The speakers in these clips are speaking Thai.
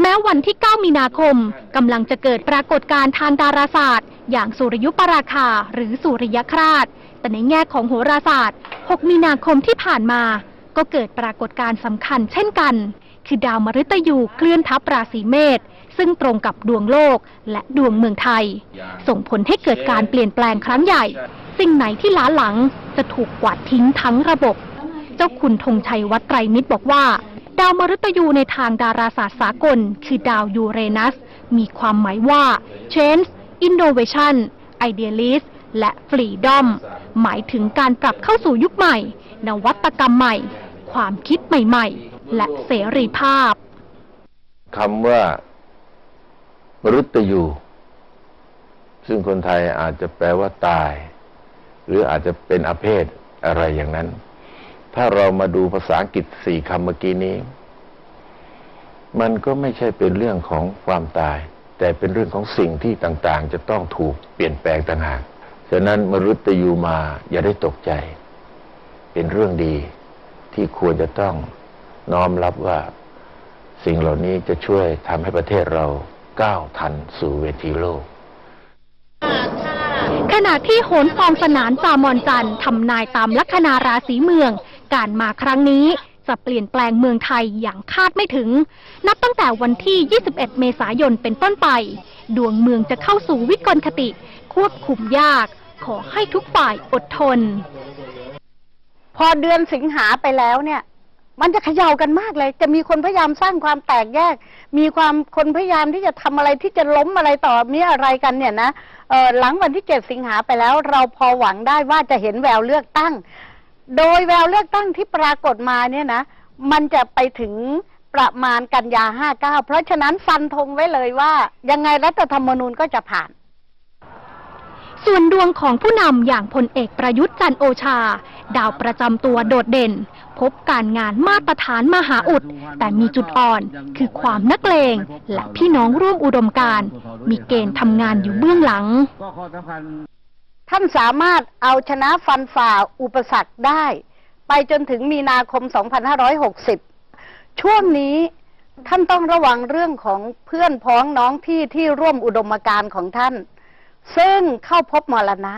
แม้วันที่ 9 มีนาคมกำลังจะเกิดปรากฏการณ์ทางดาราศาสตร์ อย่างสุริยุปราคาหรือสุริยคราสแต่ในแง่ของโหราศาสตร์ 6 มีนาคมที่ผ่านมา ก็เกิดปรากฏการณ์สำคัญเช่นกัน คือดาวมฤตยูเคลื่อนทับราศีเมษซึ่งตรงกับดวงโลกและดวงเมืองไทย ส่งผลให้เกิดการเปลี่ยนแปลงครั้งใหญ่ สิ่งไหนที่ล้าหลังจะถูกกวาดทิ้งทั้งระบบ เจ้าคุณธงชัยวัดไตรมิตรบอกว่า ดาวมฤตยูในทางดาราศาสตร์สากล คือดาวยูเรนัส มีความหมายว่า change innovation idealist และ freedom หมายถึงการปรับเข้าสู่ยุคใหม่ นวัตกรรมใหม่ ความคิดใหม่ ๆ และเสรีภาพคำว่ามรุตยู ซึ่งคนไทยอาจจะแปลว่าตาย หรืออาจจะเป็นอาเพศอะไรอย่างนั้น ถ้าเรามาดูภาษาอังกฤษสี่คำเมื่อกี้นี้ มันก็ไม่ใช่เป็นเรื่องของความตาย แต่เป็นเรื่องของสิ่งที่ต่างๆ จะต้องถูกเปลี่ยนแปลงต่างหากฉะนั้นมรุตยูมาอย่าได้ตกใจ เป็นเรื่องดีที่ควรจะต้องน้อมรับว่าสิ่งเหล่านี้จะช่วยทำให้ประเทศเราก้าวทันสู่เวทีโลก ขณะที่โหนฟองสนานจามอนจันทร์ทำนายตามลัคนาราศีเมือง การมาครั้งนี้จะเปลี่ยนแปลงเมืองไทยอย่างคาดไม่ถึง นับตั้งแต่วันที่ 21 เมษายนเป็นต้นไป ดวงเมืองจะเข้าสู่วิกลคติ ควบคุมยาก ขอให้ทุกฝ่ายอดทน พอเดือนสิงหาไปแล้วเนี่ย มันจะเขย่ากันมากเลย จะมีคนพยายามสร้างความแตกแยก มีความคนพยายามที่จะทำอะไรที่จะล้มอะไรต่อมีอะไรกันเนี่ยนะออหลังวันที่เจ็ดสิงหาไปแล้ว เราพอหวังได้ว่าจะเห็นแววเลือกตั้ง โดยแววเลือกตั้งที่ปรากฏมาเนี่ยนะ มันจะไปถึงประมาณกันยาห้าเก้าเพราะฉะนั้นฟันธงไว้เลยว่า ยังไงรัฐธรรมนูญก็จะผ่าน ส่วนดวงของผู้นำอย่างพลเอกประยุทธ์จันโอชา ดาวประจำตัวโดดเด่น พบการงานมาตรฐานมหาอุด แต่มีจุดอ่อนคือความนักเลง และพี่น้องร่วมอุดมการณ์มีเกณฑ์ทำงานอยู่เบื้องหลัง ท่านสามารถเอาชนะฟันฝ่าอุปสรรคได้ ไปจนถึงมีนาคม 2560 ช่วงนี้ท่านต้องระวังเรื่องของเพื่อนพ้องน้องพี่ที่ร่วมอุดมการณ์ของท่าน ซึ่งเข้าพบมรณะ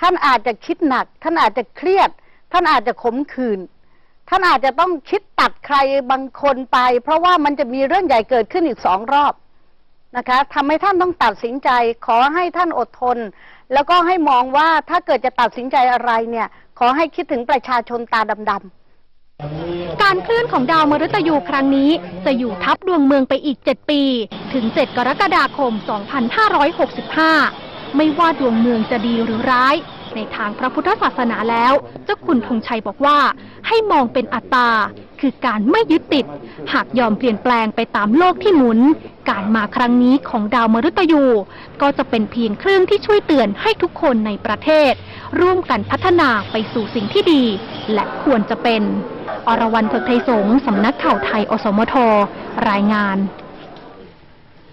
ท่านอาจจะคิดหนัก ท่านอาจจะเครียด ท่านอาจจะขมขื่นท่านอาจจะต้องคิดตัดใครบางคนไป เพราะว่ามันจะมีเรื่องใหญ่เกิดขึ้นอีกสองรอบนะคะทำให้ท่านต้องตัดสินใจ ขอให้ท่านอดทน แล้วก็ให้มองว่าถ้าเกิดจะตัดสินใจอะไรเนี่ย ขอให้คิดถึงประชาชนตาดำๆ การเคลื่อนของดาวมฤตยูครั้งนี้ จะอยู่ทับดวงเมืองไปอีก 7 ปี ถึง 7 กรกฎาคม 2565 ไม่ว่าดวงเมืองจะดีหรือร้าย ในทางพระพุทธศาสนาแล้ว เจ้าคุณธงชัยบอกว่า ให้มองเป็นอัตตา คือการไม่ยึดติด หากยอมเปลี่ยนแปลงไปตามโลกที่หมุน การมาครั้งนี้ของดาวมฤตยู ก็จะเป็นเพียงเครื่องที่ช่วยเตือนให้ทุกคนในประเทศ ร่วมกันพัฒนาไปสู่สิ่งที่ดี และควรจะเป็น อรวรรณเผือกไทยสงฆ์สำนักข่าวไทยอสมทรายงาน